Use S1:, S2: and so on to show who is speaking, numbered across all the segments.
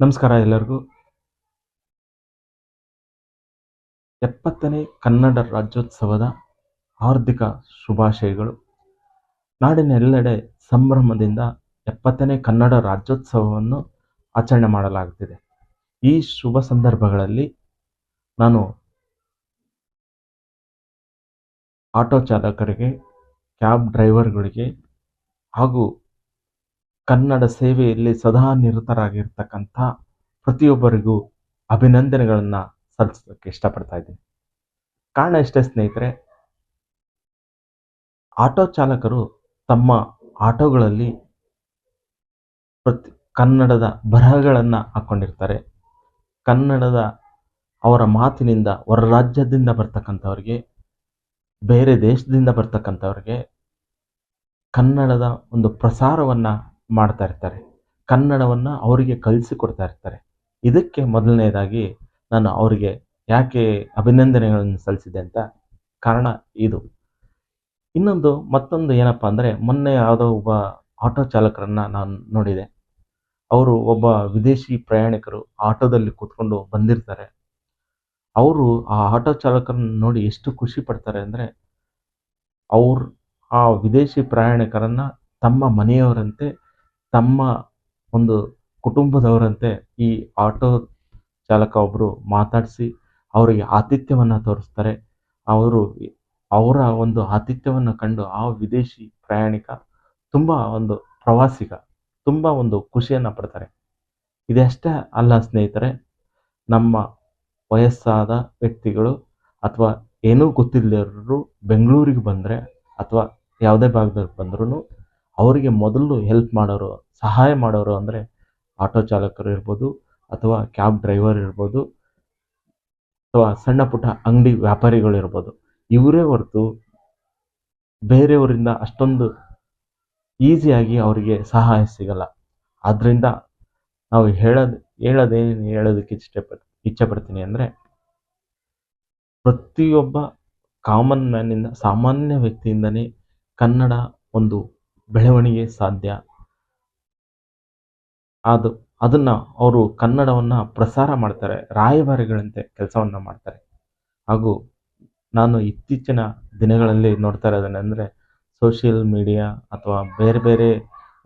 S1: ನಮಸ್ಕಾರ ಎಲ್ಲರಿಗೂ. ಎಪ್ಪತ್ತನೇ ಕನ್ನಡ ರಾಜ್ಯೋತ್ಸವದ ಹಾರ್ದಿಕ ಶುಭಾಶಯಗಳು. ನಾಡಿನ ಎಲ್ಲೆಡೆ ಸಂಭ್ರಮದಿಂದ ಎಪ್ಪತ್ತನೇ ಕನ್ನಡ ರಾಜ್ಯೋತ್ಸವವನ್ನು ಆಚರಣೆ ಮಾಡಲಾಗುತ್ತಿದೆ. ಈ ಶುಭ ಸಂದರ್ಭಗಳಲ್ಲಿ ನಾನು ಆಟೋ ಚಾಲಕರಿಗೆ, ಕ್ಯಾಬ್ ಡ್ರೈವರ್ಗಳಿಗೆ ಹಾಗೂ ಕನ್ನಡ ಸೇವೆಯಲ್ಲಿ ಸದಾ ನಿರತರಾಗಿರ್ತಕ್ಕಂಥ ಪ್ರತಿಯೊಬ್ಬರಿಗೂ ಅಭಿನಂದನೆಗಳನ್ನು ಸಲ್ಲಿಸೋದಕ್ಕೆ ಇಷ್ಟಪಡ್ತಾ ಇದ್ದೀನಿ. ಕಾರಣ ಇಷ್ಟೇ ಸ್ನೇಹಿತರೆ, ಆಟೋ ಚಾಲಕರು ತಮ್ಮ ಆಟೋಗಳಲ್ಲಿ ಪ್ರತಿ ಕನ್ನಡದ ಬರಹಗಳನ್ನು ಹಾಕ್ಕೊಂಡಿರ್ತಾರೆ ಕನ್ನಡದ ಅವರ ಮಾತಿನಿಂದ ಹೊರ ರಾಜ್ಯದಿಂದ ಬರ್ತಕ್ಕಂಥವ್ರಿಗೆ, ಬೇರೆ ದೇಶದಿಂದ ಬರ್ತಕ್ಕಂಥವ್ರಿಗೆ ಕನ್ನಡದ ಒಂದು ಪ್ರಸಾರವನ್ನು ಮಾಡ್ತಾ ಇರ್ತಾರೆ. ಕನ್ನಡವನ್ನು ಅವರಿಗೆ ಕಲಿಸಿಕೊಡ್ತಾ ಇರ್ತಾರೆ. ಇದಕ್ಕೆ ಮೊದಲನೇದಾಗಿ ನಾನು ಅವರಿಗೆ ಯಾಕೆ ಅಭಿನಂದನೆಗಳನ್ನು ಸಲ್ಲಿಸಿದೆ ಅಂತ ಕಾರಣ ಇದು. ಇನ್ನೊಂದು ಮತ್ತೊಂದು ಏನಪ್ಪ ಅಂದರೆ ಮೊನ್ನೆ ಯಾವುದೋ ಒಬ್ಬ ಆಟೋ ಚಾಲಕರನ್ನು ನಾನು ನೋಡಿದೆ. ಅವರು ಒಬ್ಬ ವಿದೇಶಿ ಪ್ರಯಾಣಿಕರು ಆಟೋದಲ್ಲಿ ಕೂತ್ಕೊಂಡು ಬಂದಿರ್ತಾರೆ. ಅವರು ಆ ಆಟೋ ಚಾಲಕರನ್ನ ನೋಡಿ ಎಷ್ಟು ಖುಷಿ ಪಡ್ತಾರೆ ಅಂದರೆ ಅವ್ರು ಆ ವಿದೇಶಿ ಪ್ರಯಾಣಿಕರನ್ನು ತಮ್ಮ ಮನೆಯವರಂತೆ ತಮ್ಮ ಒಂದು ಕುಟುಂಬದವರಂತೆ ಈ ಆಟೋ ಚಾಲಕ ಒಬ್ಬರು ಮಾತಾಡಿಸಿ ಅವರಿಗೆ ಆತಿಥ್ಯವನ್ನು ತೋರಿಸ್ತಾರೆ. ಅವರು ಅವರ ಒಂದು ಆತಿಥ್ಯವನ್ನು ಕಂಡು ಆ ವಿದೇಶಿ ಪ್ರಯಾಣಿಕ ತುಂಬ ಒಂದು ಪ್ರವಾಸಿಗ ತುಂಬ ಒಂದು ಖುಷಿಯನ್ನು ಪಡ್ತಾರೆ. ಇದಷ್ಟೇ ಅಲ್ಲ ಸ್ನೇಹಿತರೆ, ನಮ್ಮ ವಯಸ್ಸಾದ ವ್ಯಕ್ತಿಗಳು ಅಥವಾ ಏನೂ ಗೊತ್ತಿಲ್ಲದವರು ಬೆಂಗಳೂರಿಗೆ ಬಂದರೆ ಅಥವಾ ಯಾವುದೇ ಭಾಗದಲ್ಲಿ ಬಂದ್ರೂ ಅವರಿಗೆ ಮೊದಲು ಹೆಲ್ಪ್ ಮಾಡೋರು ಸಹಾಯ ಮಾಡೋರು ಅಂದರೆ ಆಟೋ ಚಾಲಕರು ಇರ್ಬೋದು ಅಥವಾ ಕ್ಯಾಬ್ ಡ್ರೈವರ್ ಇರ್ಬೋದು ಅಥವಾ ಸಣ್ಣ ಪುಟ್ಟ ಅಂಗಡಿ ವ್ಯಾಪಾರಿಗಳು ಇರ್ಬೋದು. ಇವರೇ ಹೊರತು ಬೇರೆಯವರಿಂದ ಅಷ್ಟೊಂದು ಈಸಿಯಾಗಿ ಅವರಿಗೆ ಸಹಾಯ ಸಿಗಲ್ಲ. ಆದ್ದರಿಂದ ನಾವು ಹೇಳೋದು ಹೇಳೋದೇನು ಹೇಳೋದಕ್ಕೆ ಇಷ್ಟಪಡ್ ಇಚ್ಛೆ ಪಡ್ತೀನಿ ಅಂದರೆ ಪ್ರತಿಯೊಬ್ಬ ಕಾಮನ್ ಮ್ಯಾನಿಂದ ಸಾಮಾನ್ಯ ವ್ಯಕ್ತಿಯಿಂದನೇ ಕನ್ನಡ ಒಂದು ಬೆಳವಣಿಗೆ ಸಾಧ್ಯ. ಅದು, ಅದನ್ನು ಅವರು ಕನ್ನಡವನ್ನು ಪ್ರಸಾರ ಮಾಡ್ತಾರೆ, ರಾಯಭಾರಿಗಳಂತೆ ಕೆಲಸವನ್ನು ಮಾಡ್ತಾರೆ. ಹಾಗೂ ನಾನು ಇತ್ತೀಚಿನ ದಿನಗಳಲ್ಲಿ ನೋಡ್ತಾ ಇರೋದೇನೆಂದರೆ ಸೋಷಿಯಲ್ ಮೀಡಿಯಾ ಅಥವಾ ಬೇರೆ ಬೇರೆ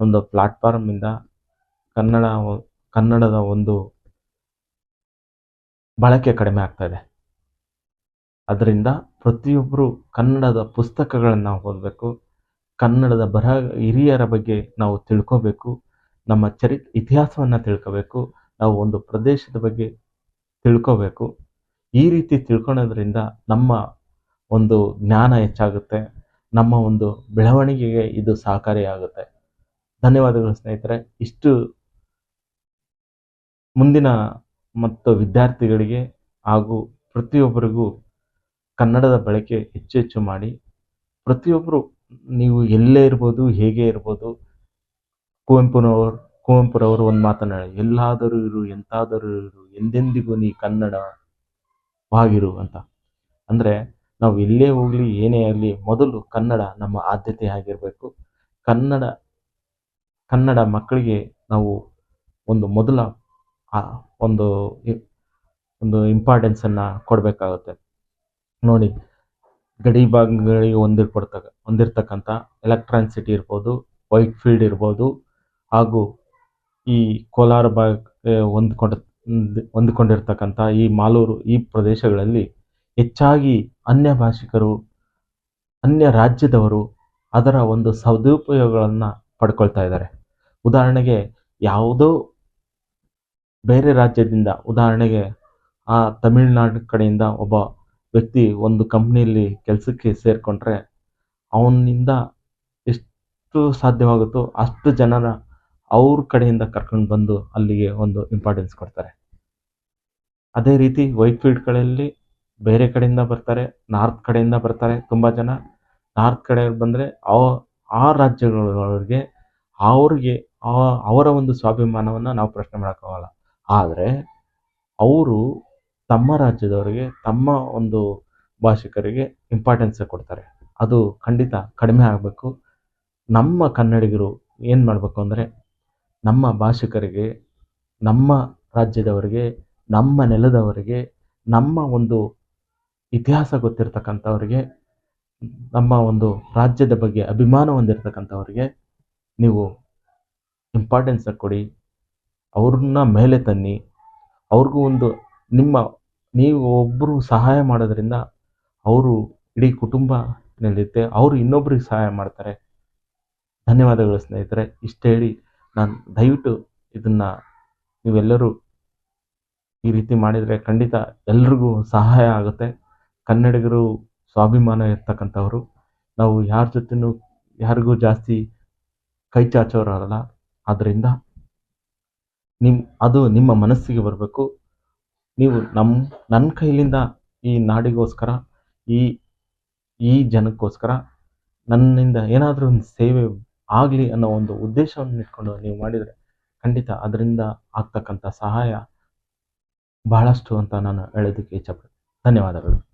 S1: ಒಂದು ಪ್ಲಾಟ್ಫಾರ್ಮಿಂದ ಕನ್ನಡ ಕನ್ನಡದ ಒಂದು ಬಳಕೆ ಕಡಿಮೆ ಆಗ್ತಾ ಇದೆ. ಅದರಿಂದ ಪ್ರತಿಯೊಬ್ಬರು ಕನ್ನಡದ ಪುಸ್ತಕಗಳನ್ನು ಓದಬೇಕು, ಕನ್ನಡದ ಬರಹ ಹಿರಿಯರ ಬಗ್ಗೆ ನಾವು ತಿಳ್ಕೋಬೇಕು ನಮ್ಮ ಚರಿ, ಇತಿಹಾಸವನ್ನು ತಿಳ್ಕೋಬೇಕು, ನಾವು ಒಂದು ಪ್ರದೇಶದ ಬಗ್ಗೆ ತಿಳ್ಕೋಬೇಕು. ಈ ರೀತಿ ತಿಳ್ಕೊಳೋದ್ರಿಂದ ನಮ್ಮ ಒಂದು ಜ್ಞಾನ ಹೆಚ್ಚಾಗುತ್ತೆ, ನಮ್ಮ ಒಂದು ಬೆಳವಣಿಗೆಗೆ ಇದು ಸಹಕಾರಿಯಾಗುತ್ತೆ ಧನ್ಯವಾದಗಳು ಸ್ನೇಹಿತರೆ. ಇಷ್ಟು ಮುಂದಿನ ಮತ್ತು ವಿದ್ಯಾರ್ಥಿಗಳಿಗೆ ಹಾಗೂ ಪ್ರತಿಯೊಬ್ಬರಿಗೂ ಕನ್ನಡದ ಬಳಕೆ ಹೆಚ್ಚು ಹೆಚ್ಚು ಮಾಡಿ ಪ್ರತಿಯೊಬ್ಬರು ನೀವು ಎಲ್ಲೇ ಇರ್ಬೋದು, ಹೇಗೆ ಇರ್ಬೋದು ಕುವೆಂಪುನವರು, ಕುವೆಂಪುರವರು ಒಂದು ಮಾತನಾಡಿ ಎಲ್ಲಾದರೂ ಇರು, ಎಂತಾದರೂ ಇರು, ಎಂದೆಂದಿಗೂ ನೀ ಕನ್ನಡವಾಗಿರು ಅಂತ. ಅಂದರೆ ನಾವು ಎಲ್ಲೇ ಹೋಗಲಿ, ಏನೇ ಆಗಲಿ, ಮೊದಲು ಕನ್ನಡ ನಮ್ಮ ಆದ್ಯತೆ ಆಗಿರಬೇಕು. ಕನ್ನಡ ಕನ್ನಡ ಮಕ್ಕಳಿಗೆ ನಾವು ಒಂದು ಮೊದಲ ಒಂದು ಒಂದು ಇಂಪಾರ್ಟೆನ್ಸನ್ನು ಕೊಡಬೇಕಾಗುತ್ತೆ. ನೋಡಿ, ಗಡಿ ಭಾಗಗಳಿಗೆ ಹೊಂದಿರ್ಕೊಡ್ತಕ್ಕ ಹೊಂದಿರ್ತಕ್ಕಂಥ ಎಲೆಕ್ಟ್ರಾನ್ಸಿಟಿ ಇರ್ಬೋದು ವೈಟ್ ಫೀಲ್ಡ್ ಇರ್ಬೋದು ಹಾಗೂ ಈ ಕೋಲಾರ ಭಾಗ ಹೊಂದ್ಕೊಂಡ, ಹೊಂದಿಕೊಂಡಿರ್ತಕ್ಕಂಥ ಈ ಮಾಲೂರು ಈ ಪ್ರದೇಶಗಳಲ್ಲಿ ಹೆಚ್ಚಾಗಿ ಅನ್ಯ ಭಾಷಿಕರು, ಅನ್ಯ ರಾಜ್ಯದವರು ಅದರ ಒಂದು ಸದುಪಯೋಗಗಳನ್ನು ಪಡ್ಕೊಳ್ತಾ ಇದ್ದಾರೆ. ಉದಾಹರಣೆಗೆ ಯಾವುದೋ ಬೇರೆ ರಾಜ್ಯದಿಂದ, ಉದಾಹರಣೆಗೆ ಆ ತಮಿಳುನಾಡು ಕಡೆಯಿಂದ ಒಬ್ಬ ವ್ಯಕ್ತಿ ಒಂದು ಕಂಪ್ನಿಯಲ್ಲಿ ಕೆಲಸಕ್ಕೆ ಸೇರಿಕೊಂಡ್ರೆ ಅವನಿಂದ ಎಷ್ಟು ಸಾಧ್ಯವಾಗುತ್ತೋ ಅಷ್ಟು ಜನನ ಅವ್ರ ಕಡೆಯಿಂದ ಕರ್ಕೊಂಡು ಬಂದು ಅಲ್ಲಿಗೆ ಒಂದು ಇಂಪಾರ್ಟೆನ್ಸ್ ಕೊಡ್ತಾರೆ. ಅದೇ ರೀತಿ ವೈಟ್ ಫೀಲ್ಡ್ಗಳಲ್ಲಿ ಬೇರೆ ಕಡೆಯಿಂದ ಬರ್ತಾರೆ ನಾರ್ತ್ ಕಡೆಯಿಂದ ಬರ್ತಾರೆ ತುಂಬ ಜನ. ನಾರ್ತ್ ಕಡೆ ಬಂದರೆ ಅವ ಆ ರಾಜ್ಯಗಳವರಿಗೆ ಅವ್ರಿಗೆ ಅವರ ಒಂದು ಸ್ವಾಭಿಮಾನವನ್ನು ನಾವು ಪ್ರಶ್ನೆ ಮಾಡೋಕ್ಕಾಗಲ್ಲ ಆದರೆ ಅವರು ತಮ್ಮ ರಾಜ್ಯದವರಿಗೆ, ತಮ್ಮ ಒಂದು ಭಾಷಿಕರಿಗೆ ಇಂಪಾರ್ಟೆನ್ಸ್ ಕೊಡ್ತಾರೆ. ಅದು ಖಂಡಿತ ಕಡಿಮೆ ಆಗಬೇಕು. ನಮ್ಮ ಕನ್ನಡಿಗರು ಏನು ಮಾಡಬೇಕು ಅಂದರೆ ನಮ್ಮ ಭಾಷಿಕರಿಗೆ, ನಮ್ಮ ರಾಜ್ಯದವರಿಗೆ, ನಮ್ಮ ನೆಲದವರಿಗೆ, ನಮ್ಮ ಒಂದು ಇತಿಹಾಸ ಗೊತ್ತಿರ್ತಕ್ಕಂಥವ್ರಿಗೆ, ನಮ್ಮ ಒಂದು ರಾಜ್ಯದ ಬಗ್ಗೆ ಅಭಿಮಾನ ಹೊಂದಿರತಕ್ಕಂಥವ್ರಿಗೆ ನೀವು ಇಂಪಾರ್ಟೆನ್ಸ್ ಕೊಡಿ. ಅವ್ರನ್ನ ಮೇಲೆ ತನ್ನಿ. ಅವ್ರಿಗೂ ಒಂದು ನಿಮ್ಮ, ನೀವು ಒಬ್ಬರು ಸಹಾಯ ಮಾಡೋದ್ರಿಂದ ಅವರು ಇಡೀ ಕುಟುಂಬ ನಡೆಯುತ್ತೆ ಅವರು ಇನ್ನೊಬ್ಬರಿಗೆ ಸಹಾಯ ಮಾಡ್ತಾರೆ. ಧನ್ಯವಾದಗಳು ಸ್ನೇಹಿತರೆ. ಇಷ್ಟು ಹೇಳಿ ನಾನು ದಯವಿಟ್ಟು ಇದನ್ನು ನೀವೆಲ್ಲರೂ ಈ ರೀತಿ ಮಾಡಿದರೆ ಖಂಡಿತ ಎಲ್ರಿಗೂ ಸಹಾಯ ಆಗುತ್ತೆ. ಕನ್ನಡಿಗರು ಸ್ವಾಭಿಮಾನ ಇರ್ತಕ್ಕಂಥವ್ರು. ನಾವು ಯಾರ ಜೊತೆನೂ ಯಾರಿಗೂ ಜಾಸ್ತಿ ಕೈ ಚಾಚೋರಲ್ಲ ಆದ್ದರಿಂದ ನಿಮ್ಮ ಅದು ನಿಮ್ಮ ಮನಸ್ಸಿಗೆ ಬರಬೇಕು. ನೀವು ನಮ್ಮ ನನ್ನ ಕೈಲಿಂದ ಈ ನಾಡಿಗೋಸ್ಕರ, ಈ ಈ ಜನಕ್ಕೋಸ್ಕರ ನನ್ನಿಂದ ಏನಾದರೂ ಒಂದು ಸೇವೆ ಆಗಲಿ ಅನ್ನೋ ಒಂದು ಉದ್ದೇಶವನ್ನು ಇಟ್ಕೊಂಡು ನೀವು ಮಾಡಿದರೆ ಖಂಡಿತ ಅದರಿಂದ ಆಗ್ತಕ್ಕಂಥ ಸಹಾಯ ಬಹಳಷ್ಟು ಅಂತ ನಾನು ಹೇಳೋದಕ್ಕೆ ಇಚ್ಛಪಡ್ತೀನಿ. ಧನ್ಯವಾದಗಳು.